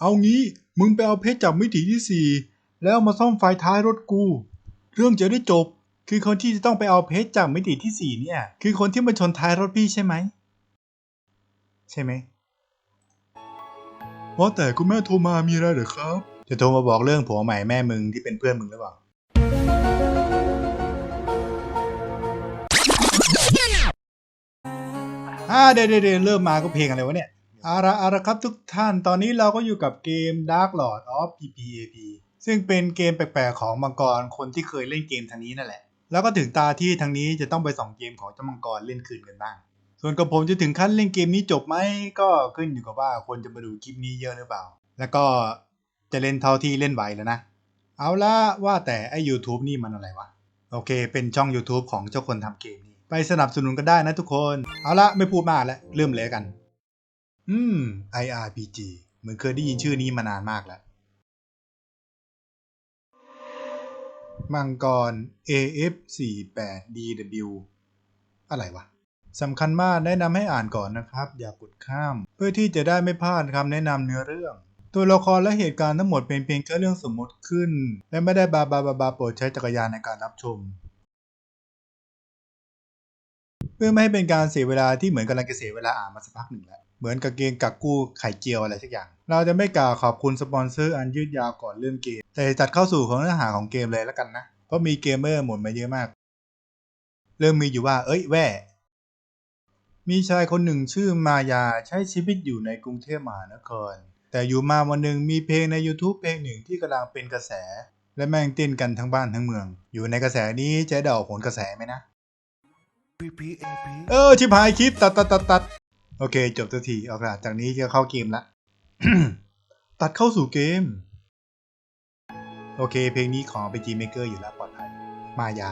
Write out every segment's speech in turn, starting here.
เอางี้มึงไปเอาเพชรจากมิติที่สี่แล้วมาซ่อมไฟท้ายรถกู เรื่องจะได้จบ คือคนที่จะต้องไปเอาเพชรจากมิติที่สี่เนี่ย คือคนที่มาชนท้ายรถพี่ใช่ไหม ใช่ไหมว่าแต่คุณแม่โทรมามีอะไรเหรอครับ จะโทรมาบอกเรื่องผัวใหม่แม่มึงที่เป็นเพื่อนมึงหรือเปล่า อ่าเด๊เดี๋ยวเดี๋ยวเริ่มมาก็เพลงอะไรวะเนี่ย เอาละเอาละครับทุกท่านตอนนี้เราก็อยู่กับเกม Dark Lord of PPAP ซึ่งเป็นเกมแปลกๆของมังกรคนที่เคยเล่นเกมทางนี้นั่นแหละ แล้วก็ถึงตาที่ทางนี้จะต้องไปส่องเกมของเจ้ามังกรเล่นคืนกันบ้าง ส่วนกับผมจะถึงขั้นเล่นเกมนี้จบไหมก็ขึ้นอยู่กับว่าคนจะมาดูคลิปนี้เยอะหรือเปล่า แล้วก็จะเล่นเท่าที่เล่นไหวแล้วนะ เอาละว่าแต่ไอ้ YouTube นี่มันอะไรวะ โอเค เป็นช่อง YouTube ของเจ้าคนทำเกมนี้ ไปสนับสนุนกันได้นะทุกคน เอาละไม่พูดมากแล้วเริ่มเลยกัน อืม IRPG เหมือนเคยได้ยินชื่อนี้มานานมากแล้ว มังกร AF48DW อะไรวะสำคัญมากแนะนำให้อ่านก่อนนะครับ อย่ากดข้าม เพื่อที่จะได้ไม่พลาดคำแนะนำเนื้อเรื่อง ตัวละครและเหตุการณ์ทั้งหมดเป็นเพียงแค่เรื่องสมมติขึ้น และไม่ได้บาบาบาบาโปรดใช้จักรยานในการรับชม เพื่อไม่ให้เป็นการเสียเวลาที่เหมือนกำลังจะเสียเวลาอ่านมาสักพักหนึ่งแล้ว เหมือนกับเกมกักกู้ไข่เจียวอะไรสักอย่าง เราจะไม่กล่าวขอบคุณสปอนเซอร์อันยืดยาวก่อนเริ่มเกม แต่จัดเข้าสู่ของเนื้อหาของเกมเลยแล้วกันนะ เพราะมีเกมเมอร์หมดมาเยอะมาก เริ่มมีอยู่ว่า เอ้ยแว่ มีชายคนหนึ่งชื่อมายาใช้ชีวิตอยู่ในกรุงเทพมหานคร แต่อยู่มาวันหนึ่งมีเพลงใน YouTube เพลงหนึ่งที่กำลังเป็นกระแส และแม่งเต้นกันทั้งบ้านทั้งเมือง อยู่ในกระแสนี้จะเดาผลกระแสไหมนะ PPAP เออชิบหายคลิปตัดตัดตัดตัด โอเค จบสักทีเอาละจากนี้จะเข้าเกมละ ตัดเข้าสู่เกม โอเค เพลงนี้ของไปจีเมเกอร์อยู่แล้วปลอดภัย มายา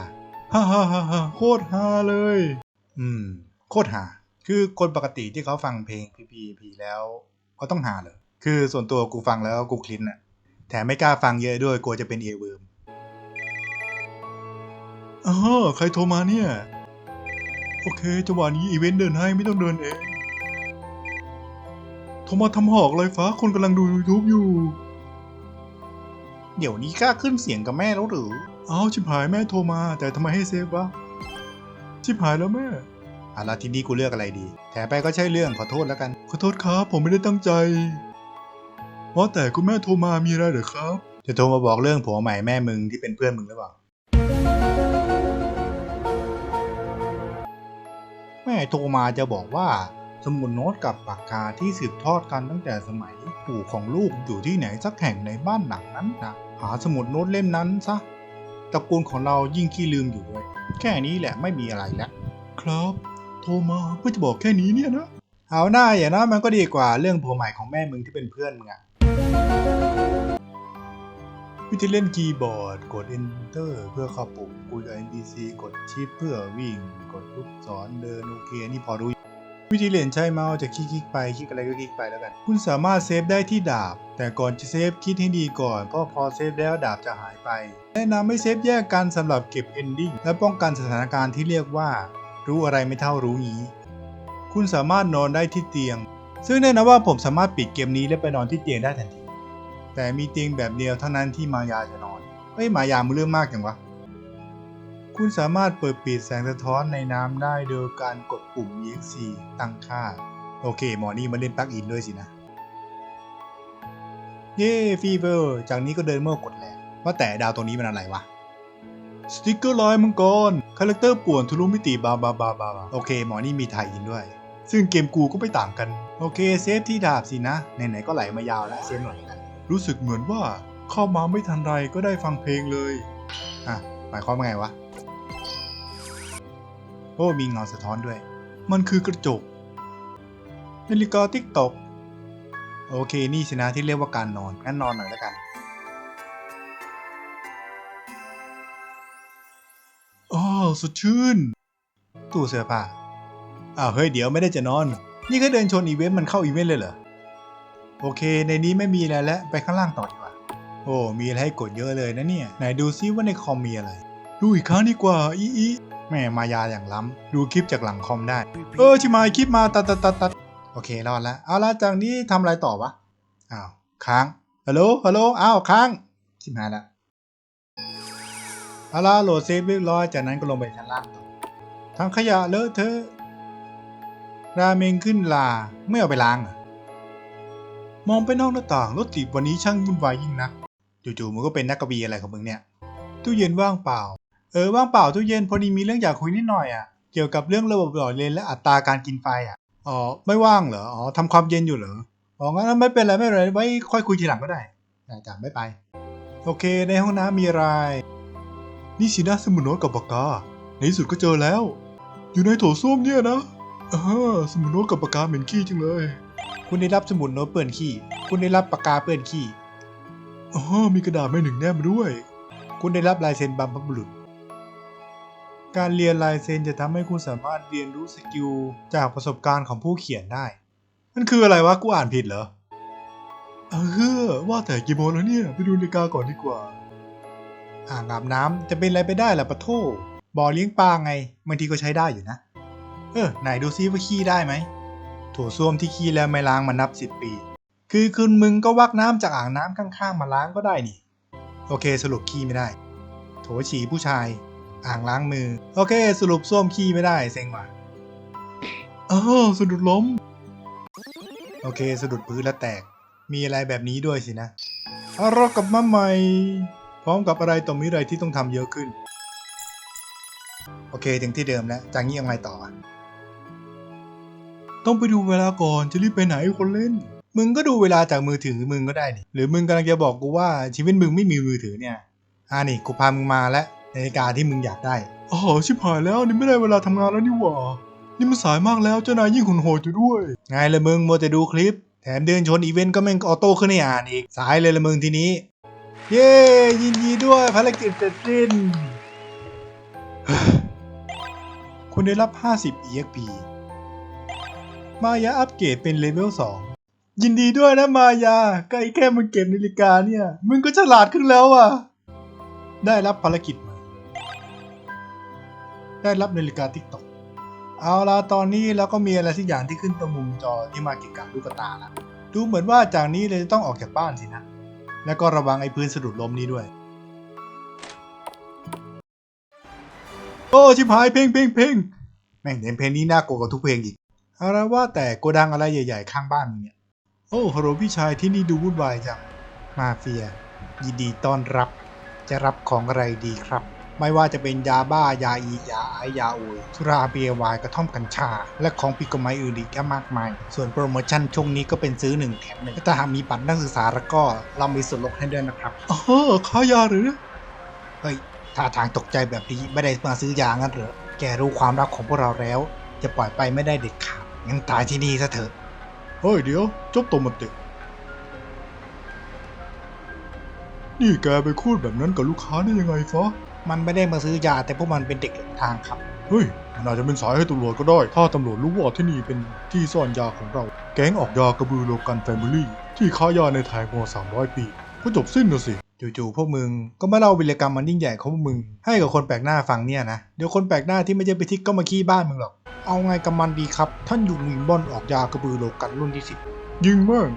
ฮ่าฮ่าฮ่าฮ่าโคตรฮาเลย อืม โคตรฮาคือคนปกติที่เขาฟังเพลง PPP แล้วเขาต้องหาเลยคือส่วนตัวกูฟังแล้วกูคลินอะแถมไม่กล้าฟังเยอะด้วยกลัวจะเป็นเอเวิร์มอ๋อใครโทรมาเนี่ย โอเคจังหวะนี้อีเวนต์เดินให้ไม่ต้องเดินเอง โทรมาทำหอกเลยฟ้าคนกำลังดู YouTube อยู่ เดี๋ยวนี้กล้าขึ้นเสียงกับแม่แล้วหรืออ้าวชิบหายแม่โทรมา แต่ทำไมให้เซฟวะชิบหายแล้วแม่อะแล้วทีนี้กูเลือกอะไรดี แถมไปก็ใช่เรื่องขอโทษแล้วกัน ขอโทษครับผมไม่ได้ตั้งใจว่าแต่คุณแม่โทรมามีอะไรเหรอครับ จะโทรมาบอกเรื่องผัวใหม่แม่มึงที่เป็นเพื่อนมึงหรือเปล่า แม่โทรมาจะบอกว่า สมุดโน้ตกับปากกาที่สืบทอดกันตั้งแต่สมัยปู่ของลูกอยู่ที่ไหนสักแห่งในบ้านหลังนั้นนะหาสมุดโน้ตเล่มนั้นซะตระกูลของเรายิ่งขี้ลืมอยู่เลยแค่นี้แหละไม่มีอะไรแล้วครับโทรมาเพื่อจะบอกแค่นี้เนี่ยนะเอาหน้าอย่านั้นมันก็ดีกว่าเรื่องผัวใหม่ของแม่มึงที่เป็นเพื่อนมึงอะวิธีเล่นคีย์บอร์ด กด Enter เพื่อเข้าปุ่มคุยกับ NPC กดชิปเพื่อวิ่ง กดลูกศรเดินโอเค นี่พอรู้ วิธีเล่นใช้เมาส์จะคลิกๆไปคลิกอะไรก็คลิกไปแล้วกัน คุณสามารถเซฟได้ที่ดาบ แต่ก่อนจะเซฟคิดให้ดีก่อนเพราะพอเซฟแล้วดาบจะหายไป แนะนำให้เซฟแยกกันสำหรับเก็บ ending และป้องกันสถานการณ์ที่เรียกว่า รู้อะไรไม่เท่ารู้งี้ คุณสามารถนอนได้ที่เตียง ซึ่งแน่นอนว่าผมสามารถปิดเกมนี้และไปนอนที่เตียงได้ทันทีแต่มีเตียงแบบเดียวเท่านั้นที่มายาจะนอนเอ้ยมายามึงเรื่องมากจังวะ คุณสามารถเปิดปิดแสงสะท้อนในน้ำได้โดยการกดปุ่ม EXE ตั้งค่า โอเค หมอนี่มาเล่นปลั๊กอินด้วยสินะ เย้ฟีเวอร์จากนี้ก็เดินเมื่อกดแหลกว่าแต่ดาวตรงนี้มันอะไรวะ สติกเกอร์ลายมังกร คาแรคเตอร์ป่วนทะลุมิติบาบาบาบาบาโอเค หมอนี่มีไทยอินด้วย ซึ่งเกมกูก็ไม่ต่างกัน โอเค เซฟที่ดาบสินะ ไหนๆก็ไหลมายาวแล้วเซฟหน่อยกันรู้สึกเหมือนว่าเข้ามาไม่ทันไรก็ได้ฟังเพลงเลย อะ หมายความว่าไงวะ โอ้มีเงาสะท้อนด้วย มันคือกระจกนาฬิกาติ๊กตอกโอเค นี่สินะที่เรียกว่าการนอนงั้นนอนหน่อยแล้วกันอ้าวสดชื่น ตู้เสื้อผ้าอ้าวเฮ้ยเดี๋ยวไม่ได้จะนอน นี่แค่เดินชนอีเวนต์มันเข้าอีเวนต์เลยเหรอ โอเค ในนี้ไม่มีอะไรแล้ว ไปข้างล่างต่อดีกว่า โอ้ มีอะไรให้กดเยอะเลยนะเนี่ย ไหนดูซิว่าในคอมมีอะไร ดูอีกครั้งดีกว่า อีอี แม่มายาอย่างล้ำดูคลิปจากหลังคอมได้ เออชิมายคลิปมาตัดตัดตัดตัดโอเครอดแล้วเอาละจากนี้ทำอะไรต่อวะอ้าวค้างฮัลโหลฮัลโหลอ้าวค้างชิบหายละเอาละโหลดเซฟเรียบร้อยจากนั้นก็ลงไปชั้นล่างต่อทางขยะเลอะเทอะราเมงขึ้นลาไม่เอาไปล้างมองไปนอกหน้าต่างรถติดวันนี้ช่างวุ่นวายยิ่งนักจู่ๆมึงก็เป็นนักกวีอะไรของมึงเนี่ยตู้เย็นว่างเปล่า เออว่างเปล่าตู้เย็นพอดีมีเรื่องอยากคุยนิดหน่อยอะเกี่ยวกับเรื่องระบบหล่อเย็นและอัตราการกินไฟอะอ๋อไม่ว่างเหรออ๋อทำความเย็นอยู่เหรออ๋องั้นไม่เป็นไรไม่เป็นไรไว้ค่อยคุยทีหลังก็ได้ได้จ้ะไม่ไป โอเค ในห้องน้ำมีอะไรนี่สินะสมุดโนกับปากกาในที่สุดก็เจอแล้ว อยู่ในโถส้วมเนี่ยนะอ่าสมุดโนกับปากกาเหม็นขี้จังเลย คุณได้รับสมุดโนเปื้อนขี้คุณได้รับปากกาเปื้อนขี้อ๋อมีกระดาษแม่หนึ่งแนบมาด้วย คุณได้รับลายเซ็นบัมพบุรุษ การเรียนลายเซ็นจะทำให้คุณสามารถเรียนรู้สกิลจากประสบการณ์ของผู้เขียนได้ มันคืออะไรวะ กูอ่านผิดเหรอ เออ ว่าแต่กี่โมงแล้วเนี่ย ไปดูนาฬิกาก่อนดีกว่า อ่างอาบน้ำจะเป็นอะไรไปได้ล่ะปะโทบ่อเลี้ยงปลาไงบางทีก็ใช้ได้อยู่นะ เออ ไหนดูซิว่าขี้ได้ไหมโถส้วมที่ขี้แล้วไม่ล้างมานับสิบปี คือคุณมึงก็วักน้ำจากอ่างน้ำข้างๆ มาล้างก็ได้นี่ โอเคสรุปขี้ไม่ได้ โถฉี่ผู้ชาย อ่างล้างมือ โอเค สรุปส้วมขี้ไม่ได้เซ็งว่ะอ้าวสะดุดล้ม โอเค สะดุดพื้นแล้วแตก มีอะไรแบบนี้ด้วยสินะเอารากลับมาใหม่ พร้อมกับอะไรต่อมีอะไรที่ต้องทำเยอะขึ้น โอเค ถึงที่เดิมแล้วจากนี้ยังไงต่อ ต้องไปดูเวลาก่อนจะรีบไปไหนคนเล่น มึงก็ดูเวลาจากมือถือมึงก็ได้นี่หรือมึงกำลังจะบอกกูว่าชีวิตมึงไม่มีมือถือเนี่ยอ่านี่กูพามึงมาแล้ว นาฬิกาที่มึงอยากได้อ๋อชิบหายแล้วนี่ไม่ได้เวลาทำงานแล้วนี่หว่า นี่มันสายมากแล้วเจ้านายยิ่งขุนโหดอยู่ด้วย ไงละมึงมัวแต่ดูคลิป แถมเดินชนอีเวนต์ก็แม่งออโต้ขึ้นให้อ่านอีก สายเลยละมึงทีนี้ เย้ยินดีด้วยภารกิจเสร็จสิ้น คุณได้รับ 50 EXP มายาอัปเกรดเป็นเลเวล 2 ยินดีด้วยนะมายาใกล้แค่มึงเก็บนาฬิกาเนี่ย มึงก็ฉลาดขึ้นแล้วอะ ได้รับภารกิจใหม่ ได้รับนาฬิกาทิกตอกเอาละตอนนี้เราก็มีอะไรสักอย่างที่ขึ้นตรงมุมจอที่มาเกี่ยวกับลูกตาล้วดูเหมือนว่าจากนี้เลยจะต้องออกจากบ้านสินะ แล้วก็ระวังไอ้พื้นสะดุดล้มนี้ด้วย โอ้ชิบหายเพลงเพลงเพลงแม่งเห็นเพลงนี้น่ากลัวกว่าทุกเพลงอีกเอาละว่าแต่โกดังอะไรใหญ่ ๆ ข้างบ้านมึงเนี่ย โอ้ฮัลโหลพี่ชายที่นี่ดูวุ่นวายจัง มาเฟีย ยินดีต้อนรับ จะรับของอะไรดีครับ ไม่ว่าจะเป็นยาบ้ายาอียาไอยาอุยสุราเบียร์ไวน์กระท่อมกัญชา และของผิดกฎหมายอื่นอีกแค่มากมาย ส่วนโปรโมชั่นช่วงนี้ก็เป็นซื้อหนึ่งแถมหนึ่งถ้าหากมีบัตรนักศึกษาแล้วก็เรามีส่วนลดให้ด้วยนะครับอ๋อค้ายาหรือ เฮ้ยท่าทางตกใจแบบนี้ไม่ได้มาซื้อยางั้นเหรอ แกรู้ความรักของพวกเราแล้ว จะปล่อยไปไม่ได้เด็ดขาดงั้นตายที่นี่ซะเถอะ เฮ้ยเดี๋ยวจบตัวมันตินี่แกไปพูดแบบนั้นกับลูกค้าได้ยังไงฟะ มันไม่ได้มาซื้อยาแต่พวกมันเป็นเด็กหลงทางครับ เฮ้ยมันอาจจะเป็นสายให้ตำรวจก็ได้ ถ้าตำรวจรู้ว่าที่นี่เป็นที่ซ่อนยาของเรา แก๊งออกยากระบือโลกันแฟมิลี่ที่ค้ายาในไทยมา300 ปีก็จบสิ้นนะสิจู่ๆพวกมึงก็มาเล่าวิรกรรมมันยิ่งใหญ่ของพวกมึง ให้กับคนแปลกหน้าฟังเนี่ยนะเดี๋ยวคนแปลกหน้าที่ไม่ใช่ไปทิกก็มาขี้บ้านมึงหรอก เอาไงกับมันดีครับ ท่านอยู่หมีบอนออกยากระบือโลกันรุ่นที่สิบยิงมาก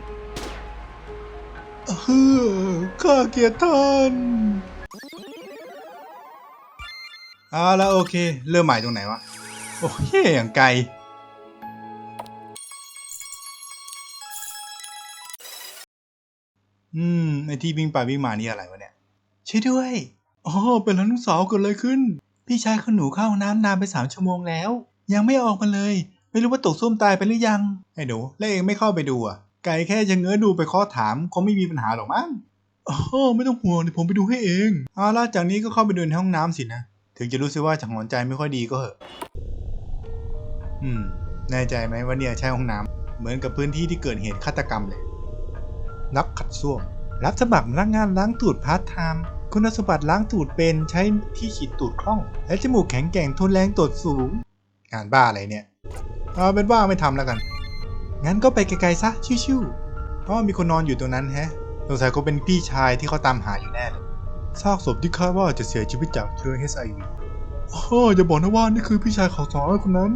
เฮ้อข้าเกลียดท่านเอาละโอเค เริ่มใหม่ตรงไหนวะ โอ้ยอย่างไกล อืมไอที่วิ่งไปวิ่งมานี่อะไรวะเนี่ยช่วยด้วยอ๋อเป็นแล้วลูกสาวเกิดอะไรขึ้น พี่ชายของหนูเข้าห้องน้ำนานไปสามชั่วโมงแล้ว ยังไม่ออกมาเลย ไม่รู้ว่าตกส้วมตายไปหรือยัง ไอ้หนูแล้วเองไม่เข้าไปดูอะ ไก่แค่จะเงื้อดูไปข้อถามคงไม่มีปัญหาหรอกมั้งอ๋อไม่ต้องห่วงเดี๋ยวผมไปดูให้เองเอาล่ะจากนี้ก็เข้าไปดูในห้องน้ำสินะ ถึงจะรู้สึกว่าจังหวะใจไม่ค่อยดีก็เหอะ อืม แน่ใจไหมว่าเนี่ยใช่ห้องน้ำเหมือนกับพื้นที่ที่เกิดเหตุฆาตกรรมเลยนักขัดส้วม รับสมัครพนักงานล้างตูดพาร์ทไทม์คุณสมบัติล้างตูดเป็นใช้ที่ฉีดตูดคล่อง และจมูกแข็งแกร่งทนแรงตดสูง งานบ้าอะไรเนี่ย เอาเป็นว่าไม่ทำแล้วกัน งั้นก็ไปไกลๆซะชิวๆเพราะมีคนนอนอยู่ตรงนั้นแฮะสงสัยเขาเป็นพี่ชายที่เขาตามหาอยู่แน่เลย ซากศพที่คาดว่าจะเสียชีวิตจากเชื้อ HIV โอ้อย่าบอกนะว่านี่คือพี่ชายของสองไอ้คนนั้น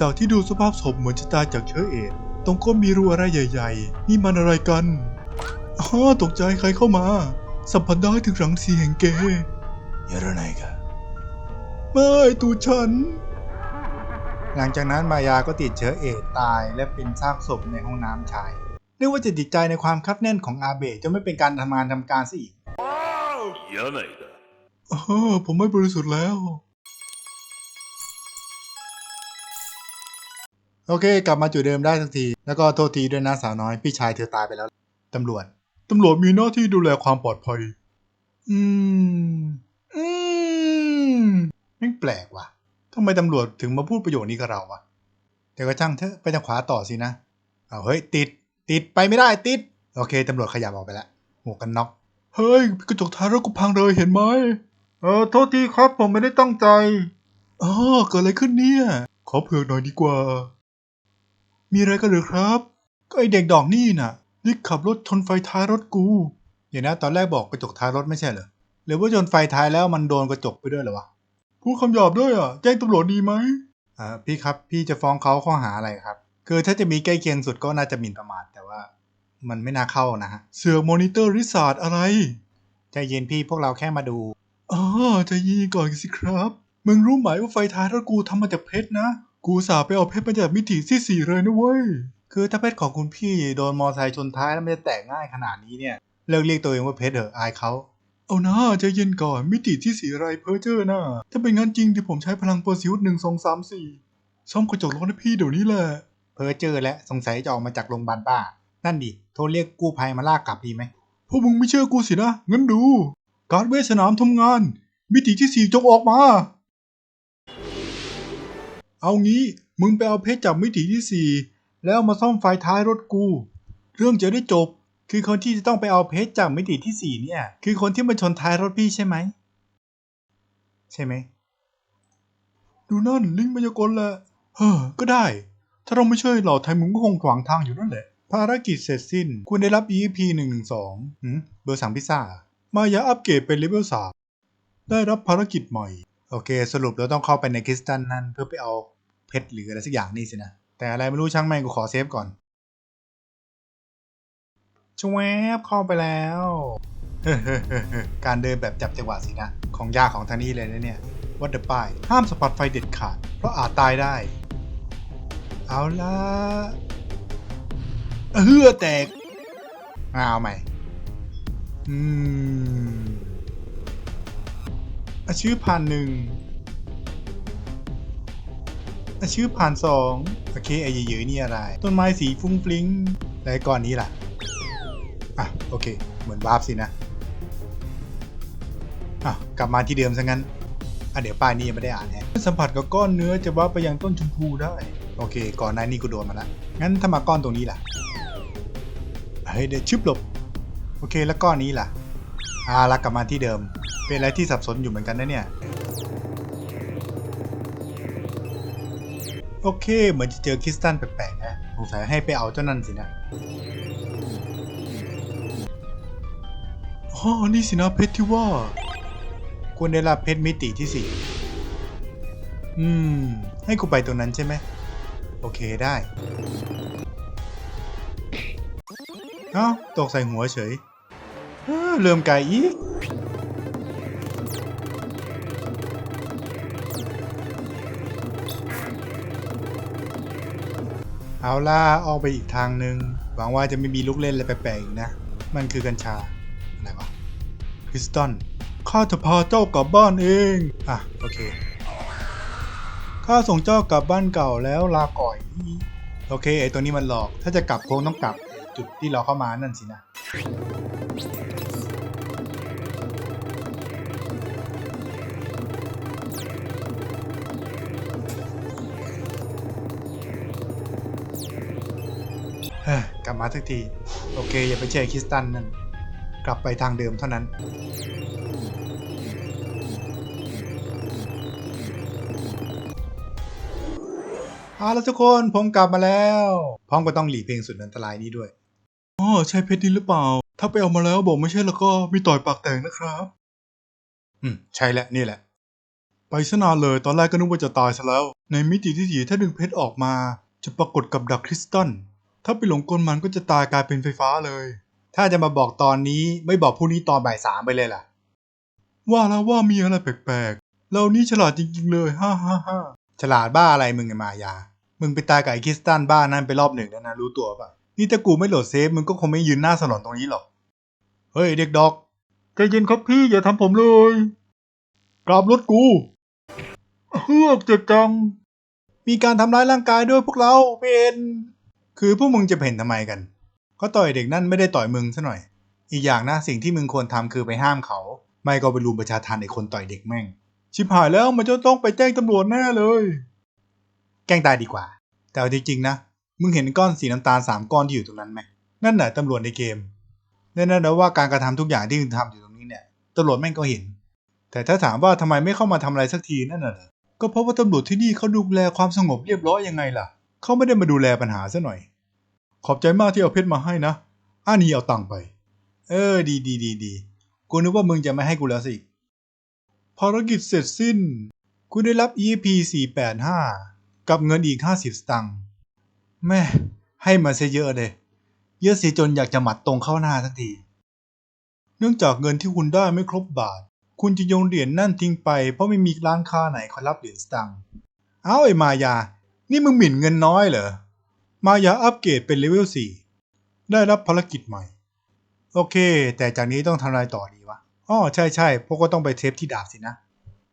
จากที่ดูสภาพศพเหมือนจะตายจากเชื้อเอดส์ตรงก้นมีรูอะไรใหญ่ ๆ นี่มันอะไรกันอ๋อตกใจใครเข้ามา สัมผัสได้ถึงรังสีแห่งเกย์ยาระไนกะไม่ตูฉัน หลังจากนั้นมายาก็ติดเชื้อเอดส์ตายและเป็นซากศพในห้องน้ำชายเรียกว่าจะติดใจในความคับแน่นของอาเบะจนไม่เป็นการทำงานทำการซะอีก 嫌ないか เออผมไม่บริสุทธิ์แล้ว โอเค กลับมาจุดเดิมได้สักที แล้วก็โทษทีด้วยนะสาวน้อย พี่ชายเธอตายไปแล้ว ตำรวจ ตำรวจมีหน้าที่ดูแลความปลอดภัย อืม อืมไม่งแปลกว่ะทำไมตำรวจถึงมาพูดประโยคนี้กับเราวะแต่ก็ช่างเถอะไปทางขวาต่อสินะ เอาเฮ้ย ติด ติดไปไม่ได้ติด โอเค ตำรวจขยับออกไปแล้วหมวกกันน็อก เฮ้ยกระจกท้ายรถกูพังเลยเห็นไหมเออโทษทีครับผมไม่ได้ตั้งใจอ๋อเกิดอะไรขึ้นเนี่ย ขอเผือกหน่อยดีกว่า มีอะไรกันหรือครับ ก็ไอเด็กดอกนี่น่ะนี่ขับรถชนไฟท้ายรถกูเดี๋ยวนะตอนแรกบอกกระจกท้ายรถไม่ใช่เหรอหรือว่าชนไฟท้ายแล้วมันโดนกระจกไปด้วยเหรอวะพูดคำหยาบด้วยอะแจ้งตำรวจดีไหมอ่าพี่ครับพี่จะฟ้องเขาข้อหาอะไรครับ คือถ้าจะมีใกล้เคียงสุดก็น่าจะหมิ่นประมาทแต่ว่า มันไม่น่าเข้านะฮะ เสือมอนิเตอร์ริสาดอะไร ใจเย็นพี่พวกเราแค่มาดูอ๋อใจเย็นก่อนสิครับ มึงรู้ไหมว่าไฟท้ายรถกูทำมาจากเพชรนะ กูสาไปเอาเพชรมาจากมิติที่สี่เลยนะเว้ย คือถ้าเพชรของคุณพี่โดนมอไซค์ชนท้ายแล้วมันจะแตกง่ายขนาดนี้เนี่ย เลิกเรียกตัวเองว่าเพชรเถอะอายเขา เอานะใจเย็นก่อนมิติที่สีอะไรเพอเจอร์นะถ้าเป็นงั้นจริงที่ผมใช้พลังโปรซิวหนึ่งสองสามสี่ซ่อมกระจกรถให้พี่เดี๋ยวนี้แหละเพอเจอและสงสัยจะออกมาจากโรงพยาบาลป้า นั่นดิ โทรเรียกกู้ภัยมาลากกลับดีไหม พวกมึงไม่เชื่อกูสินะ งั้นดู การเวทสนามทำงาน มิติที่สี่จงออกมา เอางี้มึงไปเอาเพชรจากมิติที่สี่แล้วมาซ่อมไฟท้ายรถกู เรื่องจะได้จบ คือคนที่จะต้องไปเอาเพชรจากมิติที่สี่เนี่ย คือคนที่มาชนท้ายรถพี่ใช่ไหม ใช่ไหม ดูนั่นลิงมายากลแหละเฮ้อก็ได้ ถ้าเราไม่ช่วยเหล่าไทยมึงก็คงขวางทางอยู่นั่นแหละ ภารกิจเสร็จสิ้น คุณได้รับ EP 112หืมเบอร์สั่งพิซซ่า มายาอัปเกรดเป็นเลเวล3ได้รับภารกิจใหม่ โอเค สรุปเราต้องเข้าไปในคริสตันนั่นเพื่อไปเอาเพชรหรืออะไรสักอย่างนี่สินะ แต่อะไรไม่รู้ช่างแม่งกูขอเซฟก่อนชวบเข้าไปแล้ว การเดินแบบจับจังหวะสินะ ของยากของทางนี้เลยนะเนี่ย วัดเดอป้าย ห้ามสปอตไฟเด็ดขาด เพราะอาจตายได้ เอาละ เออแตกมาเอาใหม่ อืมอาชื่อผ่านหนึ่งอาชื่อผ่านสองโอเคไอ้เยอะๆนี่อะไร ต้นไม้สีฟุ้งฟลิงแล้วก้อนนี้ล่ะ อะ โอเค เหมือนวาร์ปสินะ อะ กลับมาที่เดิมซะงั้น อะ เดี๋ยวป้ายนี้ยังไม่ได้อ่านแฮะสัมผัสกับก้อนเนื้อจะวาร์ปไปยังต้นชมพูได้ โอเค ก่อนหน้านี้กูโดนมาล้วงั้นถ้ามาก้อนตรงนี้ล่ะ เฮ้ยเดี๋ยวชึบหลบ โอเคแล้วก้อนนี้ล่ะอ่าละกลับมาที่เดิม เป็นอะไรที่สับสนอยู่เหมือนกันนะเนี่ย โอเค เหมือนจะเจอคริสตัลแปลกๆนะสงสัยให้ไปเอาเจ้านั่นสินะอ๋อนี่สินะเพชรที่ว่า ควรได้รับเพชรมิติที่สี่อืม ให้กูไปตรงนั้นใช่ไหม โอเคได้ เอ้าตกใส่หัวเฉยเริ่มไกลอีกเอาล่ะออกไปอีกทางหนึ่งหวังว่าจะไม่มีลูกเล่นอะไรแปลกๆอีกนะ มันคือกัญชา อะไรวะคริสตันข้าจะพาเจ้ากลับบ้านเอง อะ โอเคข้าส่งเจ้ากลับบ้านเก่าแล้วลาก่อย โอเคไอตัวนี้มันหลอก ถ้าจะกลับคงต้องกลับ จุดที่เราเข้ามานั่นสินะเฮ้กลับมาสักที โอเค อย่าไปเชื่อคริสตันนั่น กลับไปทางเดิมเท่านั้น เอาละทุกคนผมกลับมาแล้ว พร้อมก็ต้องหลีกเพลงสุดอันตรายนี้ด้วย อ๋อใช่เพชรนี้หรือเปล่า ถ้าไปเอามาแล้วบอกไม่ใช่แล้วก็มีต่อยปากแตกนะครับ อืม ใช่แหละนี่แหละ ไปซะนานเลยตอนแรกก็นึกว่าจะตายซะแล้ว ในมิติที่สี่ถ้าดึงเพชรออกมา จะปรากฏกับดักคริสตัลถ้าไปหลงกลมันก็จะตายกลายเป็นไฟฟ้าเลย ถ้าจะมาบอกตอนนี้ไม่บอกพรุ่งนี้ตอนบ่ายสามไปเลยล่ะ ว่าแล้วว่ามีอะไรแปลกๆเรานี่ฉลาดจริงๆเลยฮ่าฮ่าฮ่าฉลาดบ้าอะไรมึงไอ้มายา มึงไปตายกับไอ้คริสตันบ้านั่นไปรอบหนึ่งแล้วนะรู้ตัวปะ นี่ถ้ากูไม่โหลดเซฟมึงก็คงไม่ยืนหน้าสลอนตรงนี้หรอก เฮ้ย เด็กดอก ใจเย็นครับพี่อย่าทำผมเลย กราบรถกู เฮือกเจ็บจัง มีการทำร้ายร่างกายด้วยพวกเราเป็น คือพวกมึงจะเห็นทำไมกัน ก็ต่อยเด็กนั่นไม่ได้ต่อยมึงซะหน่อย อีกอย่างนะสิ่งที่มึงควรทำคือไปห้ามเขา ไม่ก็ไปรุมประชาทันไอ้คนต่อยเด็กแม่ง ชิบหายแล้วมันจะต้องไปแจ้งตำรวจแน่เลย แกล้งตายดีกว่า แต่เอาจริงๆนะ มึงเห็นก้อนสีน้ำตาลสามก้อนที่อยู่ตรงนั้นไหมนั่นน่ะตำรวจในเกมแน่ๆนว่าการกระทำทุกอย่างที่มึงทำอยู่ตรงนี้เนี่ยตำรวจแม่งก็เห็น แต่ถ้าถามว่าทำไมไม่เข้ามาทำอะไรสักทีนั่นน่ะเหรอก็เพราะว่าตำรวจที่นี่เขาดูแลความสงบเรียบร้อยยังไงล่ะเขาไม่ได้มาดูแลปัญหาซะหน่อย ขอบใจมากที่เอาเพชรมาให้นะอ่านี่เอาตังค์ไป เออ ดีดีดีดีกูนึกว่ามึงจะไม่ให้กูแล้วสิภารกิจเสร็จสิ้นกูได้รับ EP 485 กับเงินอีก 50 สตังค์ แม่ให้มาซะเยอะเลย เยอะสีจนอยากจะหมัดตรงเข้าหน้าสักที เนื่องจากเงินที่คุณได้ไม่ครบบาท คุณจะโยนเหรียญนั่นทิ้งไปเพราะไม่มีร้านค้าไหนขารับเหรียญสตังค์เอ้าไอ้มายา นี่มึงหมิ่นเงินน้อยเหรอ มายาอัปเกรดเป็นเลเวล4ได้รับภารกิจใหม่ โอเค แต่จากนี้ต้องทำอะไรต่อดีวะอ๋อใช่ใช่พวกก็ต้องไปเทปที่ดาบสินะ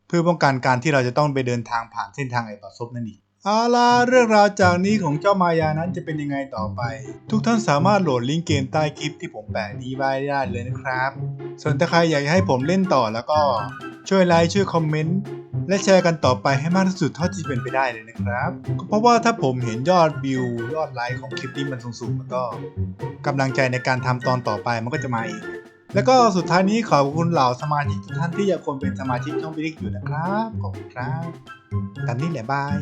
เพื่อป้องกันการที่เราจะต้องไปเดินทางผ่านเส้นทางไอ้บัตซบนั่นอีก เอาล่ะเรื่องราวจากนี้ของเจ้ามายานั้นจะเป็นยังไงต่อไป ทุกท่านสามารถโหลดลิงก์เกมใต้คลิปที่ผมแปะนี้ไว้ได้เลยนะครับ ส่วนถ้าใครอยากให้ผมเล่นต่อแล้วก็ช่วยไลค์ช่วยคอมเมนต์และแชร์กันต่อไปให้มากที่สุดเท่าที่เป็นไปได้เลยนะครับเพราะว่าถ้าผมเห็นยอดวิวยอดไลค์ของคลิปนี้มันสูงๆมันก็กำลังใจในการทำตอนต่อไปมันก็จะมาเอง แล้วก็สุดท้ายนี้ขอบคุณเหล่าสมาชิกทุกท่านที่ยังคงเป็นสมาชิกช่องพิลิกอยู่นะครับ ขอบคุณครับ กันนี่แหละบาย